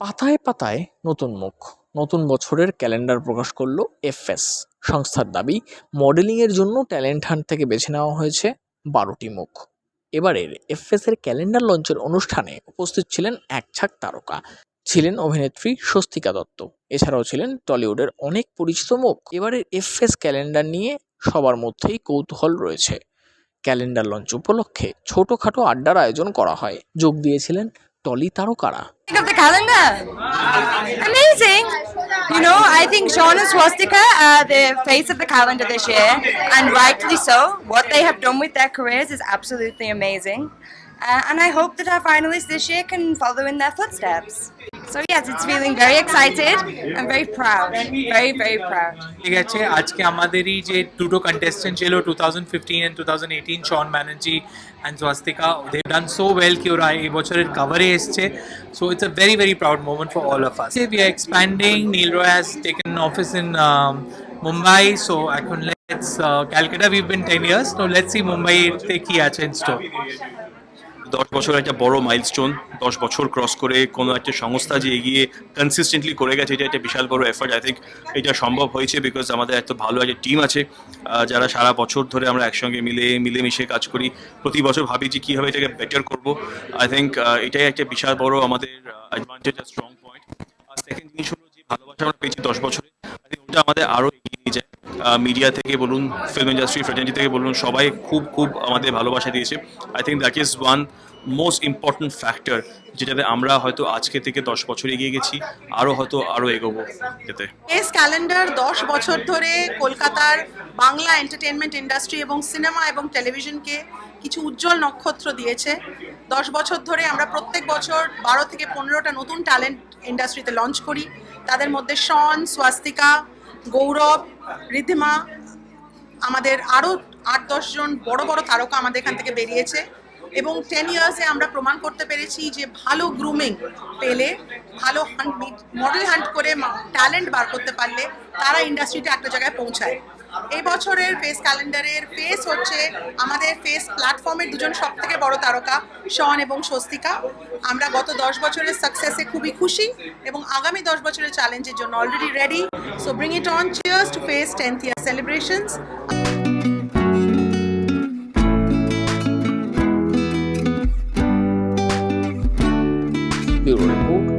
পাতায় পাতায় নতুন মুখ, নতুন বছরের ক্যালেন্ডার প্রকাশ করল এফএস। সংস্থার দাবি, মডেলিংয়ের জন্য ট্যালেন্ট হান্ট থেকে বেছে নেওয়া হয়েছে বারোটি মুখ। এবারের এফএস এর ক্যালেন্ডার লঞ্চের অনুষ্ঠানে উপস্থিত ছিলেন এক ছাক তারকা। ছিলেন অভিনেত্রী স্বস্তিকা দত্ত। এছাড়াও ছিলেন টলিউডের অনেক পরিচিত মুখ। এবারের এফএস ক্যালেন্ডার নিয়ে সবার মধ্যেই কৌতূহল রয়েছে। ক্যালেন্ডার লঞ্চ উপলক্ষে ছোটোখাটো আড্ডার আয়োজন করা হয়। যোগ দিয়েছিলেন টলি তারকারা। Of the calendar? Amazing. You know, I think Sean and Swastika are the face of the calendar this year, and rightly so. What they have done with their careers is absolutely amazing. Uh, and I hope that our finalists this year can follow in their footsteps. So, yes, it's feeling very excited and very proud. Very, very proud. ঠিক আছে আজকে আমাদেরই যে দুটো contestant ছিল two thousand fifteen and two thousand eighteen Shawn Banerjee and Swastika Dey done so well কি ওরা এই বছরের কাভারে এসছে so it's a very very proud moment for all of us we are expanding Neel Roy has taken office in Mumbai so এখন let's Calcutta we've been ten years তো let's see মুম্বাইতে কি আছে ইন স্টোর দশ বছর একটা বড় milestone দশ বছর ক্রস করে কোনো একটা সংস্থা যে এগিয়ে কনসিস্টেন্টলি করে গেছে, এটা একটা বিশাল বড় এফার্ট আই থিঙ্ক এটা সম্ভব হয়েছে বিকজ আমাদের এত ভালো একটা টিম আছে যারা সারা বছর ধরে আমরা একসঙ্গে মিলে, মিলেমিশে কাজ করি। প্রতি বছর ভাবি যে কীভাবে এটাকে বেটার করব। আই থিঙ্ক এটাই একটা বিশাল বড় আমাদের অ্যাডভান্টেজ আর স্ট্রং পয়েন্ট আর সেকেন্ড জিনিস হলো যে ভালোবাসা আমরা পেয়েছি দশ বছরে। ওটা আমাদের আরও এগিয়ে মিডিয়া থেকে বলুন ফিল্ম ইন্ডাস্ট্রি ফ্রেটার্নিটি থেকে বলুন, সবাই খুব খুব আমাদের ভালোবাসা দিয়েছে। I think that is one most important factor যেটাতে আমরা হয়তো আজকে থেকে দশ বছর এগিয়ে গেছি আরও হয়তো আরও এগোবো এতে। এস ক্যালেন্ডার দশ বছর ধরে কলকাতার বাংলা এন্টারটেনমেন্ট ইন্ডাস্ট্রি এবং সিনেমা এবং টেলিভিশনকে কিছু উজ্জ্বল নক্ষত্র দিয়েছে। দশ বছর ধরে আমরা প্রত্যেক বছর বারো থেকে পনেরোটা নতুন ট্যালেন্ট ইন্ডাস্ট্রিতে লঞ্চ করি। তাদের মধ্যে শন স্বাস্তিকা গৌরব রিদ্ধিমা, আমাদের আরও আট দশজন বড় বড় তারকা আমাদের এখান থেকে বেরিয়েছে এবং টেন ইয়ার্সে আমরা প্রমাণ করতে পেরেছি যে ভালো গ্রুমিং পেলে ভালো মডেল হান্ট করে ট্যালেন্ট বার করতে পারলে তারা ইন্ডাস্ট্রিতে একটা জায়গায় পৌঁছায়। এই বছরের ফেস ক্যালেন্ডারের ফেস হচ্ছে আমাদের ফেস প্ল্যাটফর্মের দুজন সব থেকে বড় তারকা, শন এবং স্বস্তিকা। আমরা গত দশ বছরের সাকসেসে খুবই খুশি এবং আগামী দশ বছরের চ্যালেঞ্জের জন্য already ready so bring it on cheers to face tenth year celebrations report